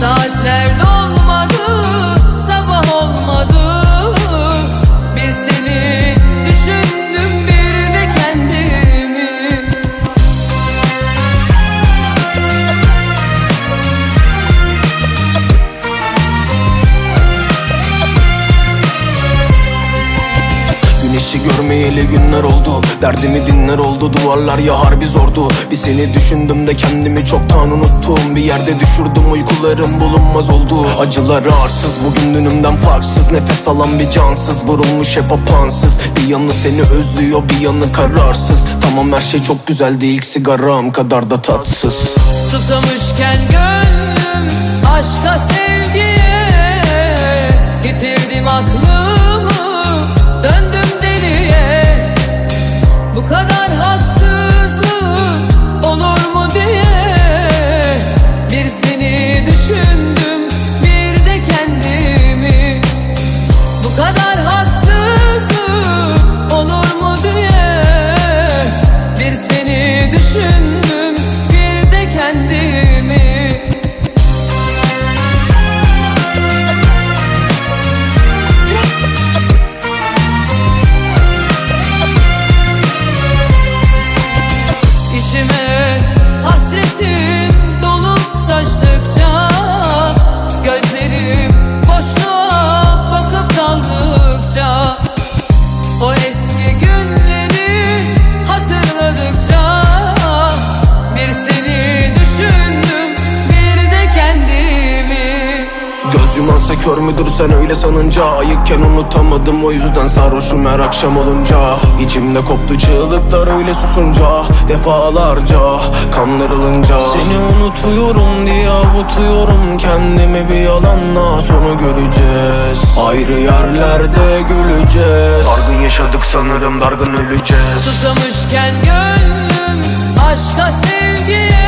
Saatler dolmadı Güneşi görmeyeli günler oldu. Derdimi dinler oldu. Duvarlar ya harbi zordu. Bir seni düşündüm de kendimi çoktan unuttum. Bir yerde düşürdüm uykularım bulunmaz oldu. Acıları arsız bugün dünümden farksız. Nefes alan bir cansız vurulmuş hep apansız Bir yanı seni özlüyor bir yanı kararsız. Tamam her şey çok güzeldi ilk sigaram kadar da tatsız. Susamışken gönlüm aşka sevgiye not Göz yumansa kör müdür sen öyle sanınca? Ayıkken unutamadım o yüzden sarhoşum her akşam olunca. İçimde koptu çığlıklar öyle susunca. Defalarca kanlarılınca Seni unutuyorum diye avutuyorum Kendimi bir yalanla. Sonu göreceğiz. Ayrı yerlerde güleceğiz. Dargın yaşadık sanırım dargın öleceğiz. Susamışken gönlüm aşka sevgiye